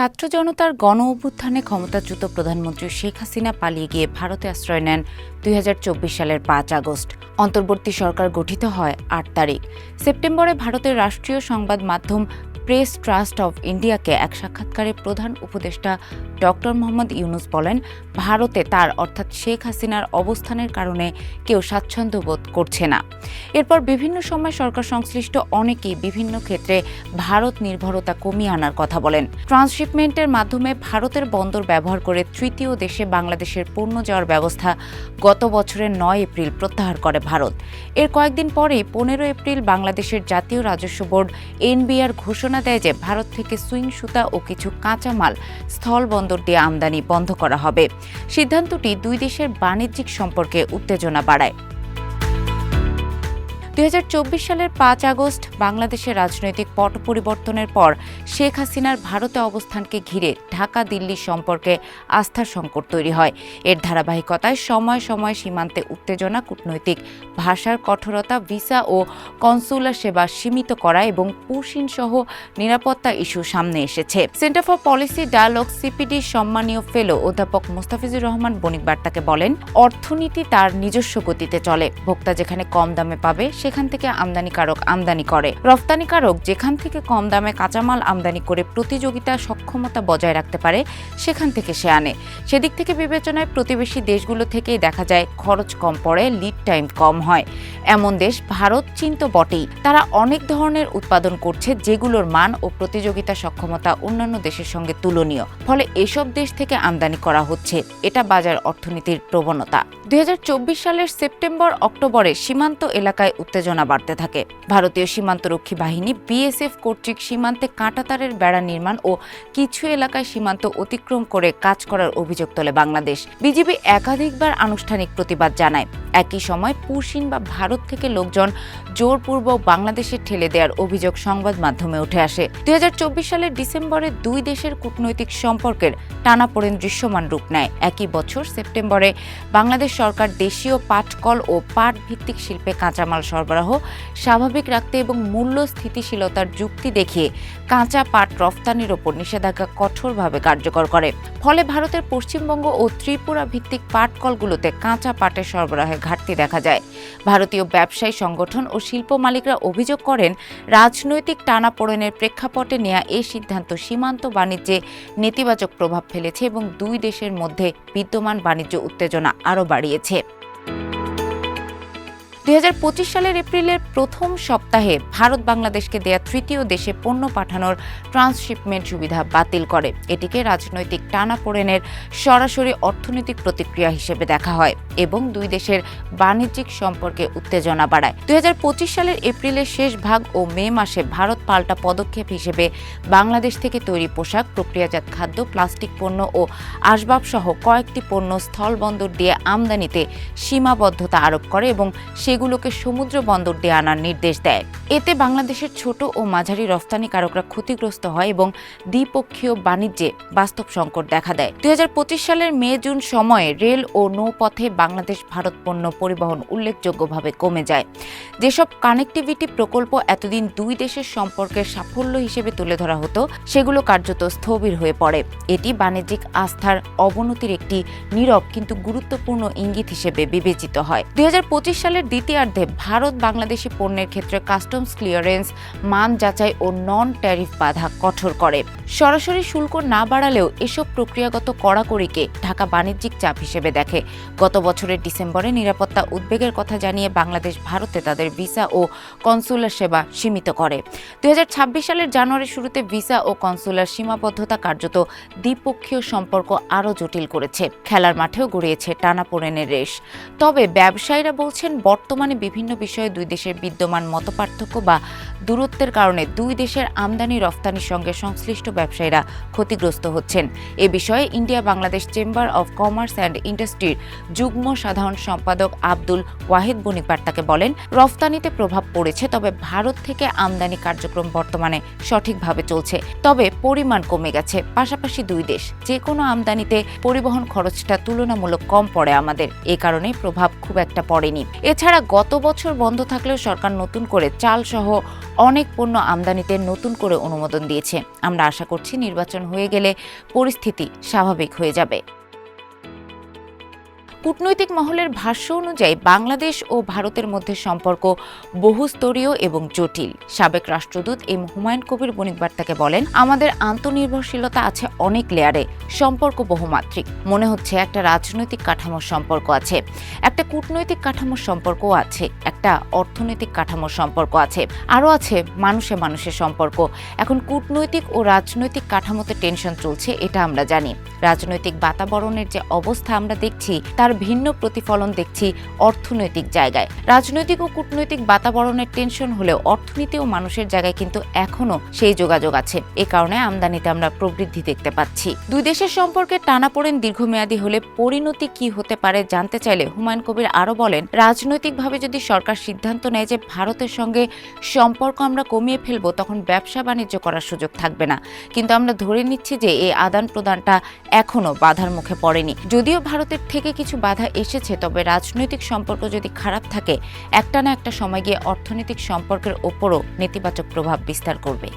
ছাত্র জনতার গণ অভ্যুত্থানে ক্ষমতাচ্যুত প্রধানমন্ত্রী শেখ হাসিনা পালিয়ে গিয়ে ভারতে আশ্রয় নেন দুই হাজার চব্বিশ সালের পাঁচ আগস্ট। অন্তর্বর্তী সরকার গঠিত হয় আট তারিখ। সেপ্টেম্বরে ভারতের রাষ্ট্রীয় সংবাদ মাধ্যম প্রেস ট্রাস্ট অব ইন্ডিয়াকে এক সাক্ষাৎকারে প্রধান উপদেষ্টা ডক্টর মোহাম্মদ ইউনুস বলেন, ভারতে তার অর্থাৎ শেখ হাসিনার অবস্থানের কারণে কেউ স্বাচ্ছন্দ্য বোধ করছে না। এরপর বিভিন্ন সময় সরকার সংশ্লিষ্ট অনেকেই বিভিন্ন ক্ষেত্রে ভারত নির্ভরতা কমিয়ে আনার কথা বলেন। ট্রান্সশিপমেন্টের মাধ্যমে ভারতের বন্দর ব্যবহার করে তৃতীয় দেশে বাংলাদেশের পণ্য যাওয়ার ব্যবস্থা গত বছরের নয় এপ্রিল প্রত্যাহার করে ভারত। এর কয়েকদিন পরেই পনেরো এপ্রিল বাংলাদেশের জাতীয় রাজস্ব বোর্ড এনবিআর ঘোষণা দেয় যে, ভারত থেকে সুইং সুতা ও কিছু কাঁচামাল স্থল বন্দর দিয়ে আমদানি বন্ধ করা হবে। সিদ্ধান্তটি দুই দেশের বাণিজ্যিক সম্পর্কে উত্তেজনা বাড়ায়। দুই হাজার চব্বিশ সালের পাঁচ আগস্ট বাংলাদেশের রাজনৈতিক পট পরিবর্তনের পর শেখ হাসিনার ভারতে অবস্থানকে ঘিরে ঢাকা দিল্লি সম্পর্কে আস্থার সংকট তৈরি হয়। এর ধারাবাহিকতায় সময় সময় সীমান্তে উত্তেজনা, কূটনৈতিক ভাষার কঠোরতা, ভিসা ও কনসুলার সেবা সীমিত করা এবং পুশিন সহ নিরাপত্তা ইস্যু সামনে এসেছে। Centre for policy dialogue CPD সম্মানীয় ফেলো অধ্যাপক মুস্তাফিজুর রহমান বণিক বার্তাকে বলেন, অর্থনীতি তার নিজস্ব গতিতে চলে। ভোক্তা যেখানে কম দামে পাবে সেখান থেকে আমদানিকারক আমদানি করে। রপ্তানিকারক যেখান থেকে কম দামে কাঁচামাল আমদানি করে প্রতিযোগিতা সক্ষমতা বজায় রাখতে পারে, সেখান থেকে সে আনে। সেদিক থেকে বিবেচনায় প্রতিবেশী দেশগুলো থেকেই দেখা যায়, খরচ কম পড়ে লিড টাইম কম হয়। এমন দেশ ভারত, চীন তো বটেই। তারা অনেক ধরনের উৎপাদন করছে যেগুলোর মান ও প্রতিযোগিতা সক্ষমতা অন্যান্য দেশের সঙ্গে তুলনীয়। ফলে এসব দেশ থেকে আমদানি করা হচ্ছে। এটা বাজার অর্থনীতির প্রবণতা। দুই হাজার চব্বিশ সালের সেপ্টেম্বর অক্টোবরে সীমান্ত এলাকায় উত্তেজনা বাড়তে থাকে। ভারতীয় সীমান্তরক্ষী বাহিনী বিএসএফ কর্তৃক সীমান্তে কাঁটাতারের বেড়া নির্মাণ ও কিছু এলাকায় সীমান্ত অতিক্রম করে কাজ করার অভিযোগ তোলে বাংলাদেশ। বিজিবি একাধিকবার আনুষ্ঠানিক প্রতিবাদ জানায়। একই সময় পুশিন বা ভারত থেকে লোকজন জোরপূর্বক বাংলাদেশে ঠেলে দেওয়ার অভিযোগ সংবাদ মাধ্যমে উঠে আসে। দুই হাজার চব্বিশ সালের ডিসেম্বরে দুই দেশের কূটনৈতিক সম্পর্কের টানাপোড়েন দৃশ্যমান রূপ নেয়। একই বছর সেপ্টেম্বরে বাংলাদেশ সরকার দেশীয় পাটকল ও পাট ভিত্তিক শিল্পে কাঁচামাল সরবরাহ স্বাভাবিক রাখতে এবং মূল্য স্থিতিশীলতার যুক্তি দেখিয়ে কাঁচা পাট রফতানির ওপর নিষেধাজ্ঞা কঠোরভাবে কার্যকর করে। ফলে ভারতের পশ্চিমবঙ্গ ও ত্রিপুরা ভিত্তিক পাট কলগুলোতে কাঁচা পাটের সরবরাহে ঘাটতি দেখা যায়। ভারতীয় ব্যবসায়ী সংগঠন ও শিল্প মালিকরা অভিযোগ করেন, রাজনৈতিক টানাপোড়েনের প্রেক্ষাপটে নেওয়া এই সিদ্ধান্ত সীমান্ত বাণিজ্যে নেতিবাচক প্রভাব ফেলেছে এবং দুই দেশের মধ্যে বিদ্যমান বাণিজ্য উত্তেজনা আরও বাড়িয়েছে। দুই হাজার পঁচিশ সালের এপ্রিলের প্রথম সপ্তাহে ভারত বাংলাদেশকে দেয়া তৃতীয় দেশে পণ্য পাঠানোর ট্রান্সশিপমেন্ট সুবিধা বাতিল করে। এটিকে রাজনৈতিক টানাপোড়েনের সরাসরি অর্থনৈতিক প্রতিক্রিয়া হিসেবে দেখা হয় এবং দুই দেশের বাণিজ্যিক সম্পর্কে উত্তেজনা বাড়ায়। দুই সালের এপ্রিলের শেষ ভাগ ও মে মাসে ভারত পাল্টা পদক্ষেপ হিসেবে বাংলাদেশ থেকে তৈরি পোশাক, প্রক্রিয়াজাত খাদ্য, প্লাস্টিক পণ্য ও আসবাবসহ কয়েকটি পণ্য স্থলবন্দর দিয়ে আমদানিতে সীমাবদ্ধতা আরোপ করে এবং সেগুলোকে সমুদ্র বন্দর দিয়ে আনার নির্দেশ দেয়। এতে বাংলাদেশের ছোট ও মাঝারি রফতানিকারকরা ক্ষতিগ্রস্ত হয় এবং দ্বিপক্ষীয় বাণিজ্যে বাস্তব সংকট দেখা দেয়। দুই সালের মে জুন সময়ে রেল ও নৌপথে বাংলাদেশ ভারত পণ্য পরিবহন উল্লেখযোগ্যভাবে কমে যায়। যেসব কানেক্টিভিটি প্রকল্প এতদিন দুই দেশের সম্পর্কের সাফল্য হিসেবে তুলে ধরা হতো, সেগুলো কার্যত স্থবির হয়ে পড়ে। এটি বাণিজ্যিক আস্থার অবনতির একটি নীরব কিন্তু গুরুত্বপূর্ণ ইঙ্গিত হিসেবে বিবেচিত হয়। দুই হাজার পঁচিশ সালের দ্বিতীয়ার্ধে ভারত বাংলাদেশি পণ্যের ক্ষেত্রে কাস্টমস ক্লিয়ারেন্স, মান যাচাই ও নন ট্যারিফ বাধা কঠোর করে। সরাসরি শুল্ক না বাড়ালেও এসব প্রক্রিয়াগত কড়াকড়িকে ঢাকা বাণিজ্যিক চাপ হিসেবে দেখে। গত বছরের ডিসেম্বরে নিরাপত্তা উদ্বেগের কথা জানিয়ে বাংলাদেশ ভারতে তাদের ভিসা ও কনসুলার সেবা সীমিত করে। দুই হাজার ছাব্বিশ সালের জানুয়ারি শুরুতে ভিসা ও কনসুলার সীমাবদ্ধতা কার্যত দ্বিপক্ষীয় সম্পর্ক আরও জটিল করেছে। খেলার মাঠেও গড়িয়েছে টানাপোড়েনের রেশ। তবে ব্যবসায়ীরা বলছেন, বর্তমানে বিভিন্ন বিষয়ে দুই দেশের বিদ্যমান মতপার্থক্য বা দূরত্বের কারণে দুই দেশের আমদানি রফতানির সঙ্গে সংশ্লিষ্ট ব্যবসায়ীরা ক্ষতিগ্রস্ত হচ্ছেন। এ বিষয়ে India Bangladesh chamber of commerce and ইন্ডাস্ট্রির যুগ্ম সাধারণ সম্পাদক আব্দুল ওয়াহিদ বণিক বার্তাকে বলেন, রফতানিতে প্রভাব পড়েছে, তবে ভারত থেকে আমদানি কার্যক্রম বর্তমানে সঠিকভাবে চলছে, তবে পরিমাণ কমে গেছে। পাশাপাশি দুই দেশ যে কোনো আমদানিতে পরিবহন খরচটা তুলনামূলক কম পড়ে আমাদের, এ কারণে প্রভাব খুব একটা পড়েনি। এছাড়া গত বছর বন্ধ থাকলেও সরকার নতুন করে চালসহ অনেক পণ্য আমদানিতে নতুন করে অনুমোদন দিয়েছে। আমরা আশা করছি নির্বাচন হয়ে গেলে পরিস্থিতি স্বাভাবিক হয়ে যাবে। কূটনৈতিক মহলের ভাষ্য অনুযায়ী বাংলাদেশ ও ভারতের মধ্যে সম্পর্ক বহুস্তরীয় এবং জটিল। সাবেক রাষ্ট্রদূত এম হুমায়ুন কবির বণিক বার্তাকে বলেন, আমাদের আন্তনির্ভরশীলতা আছে অনেক লেয়ারে সম্পর্ক বহুমাত্রিক। মনে হচ্ছে একটা রাজনৈতিক কাঠামোর সম্পর্ক আছে, একটা কূটনৈতিক কাঠামোর সম্পর্ক আছে, একটা অর্থনৈতিক কাঠামোর সম্পর্ক আছে, আরও আছে মানুষে মানুষের সম্পর্ক। এখন কূটনৈতিক ও রাজনৈতিক কাঠামোতে টেনশন চলছে, এটা আমরা জানি। রাজনৈতিক বাতাবরণের যে অবস্থা আমরা দেখছি, তার ভিন্ন প্রতিফলন দেখছি অর্থনৈতিক জায়গায়। রাজনৈতিক ও কূটনৈতিক বাতাবরণের টেনশন হলেও অর্থনীতি ও মানুষের জায়গায় কিন্তু এখনও সেই যোগাযোগ আছে। এ কারণে আমদানিতে আমরা প্রবৃদ্ধি দেখতে পাচ্ছি। দুই দেশের সম্পর্কে টানাপোড়েন দীর্ঘমেয়াদী হলে পরিণতি কি হতে পারে জানতে চাইলে হুমায়ুন কবির আরও বলেন, রাজনৈতিকভাবে যদি সরকার সিদ্ধান্ত নেয় যে ভারতের সঙ্গে সম্পর্ক আমরা কমিয়ে ফেলব, তখন ব্যবসা বাণিজ্য করার সুযোগ থাকবে না। কিন্তু আমরা ধরে নিচ্ছি যে এই আদান প্রদানটা এখনও বাধার মুখে পড়েনি। যদিও ভারতের থেকে কিছু বাধা এসেছে, তবে রাজনৈতিক সম্পর্ক যদি খারাপ থাকে একটা না একটা সময় গিয়ে অর্থনৈতিক সম্পর্কের ওপরও নেতিবাচক প্রভাব বিস্তার করবে।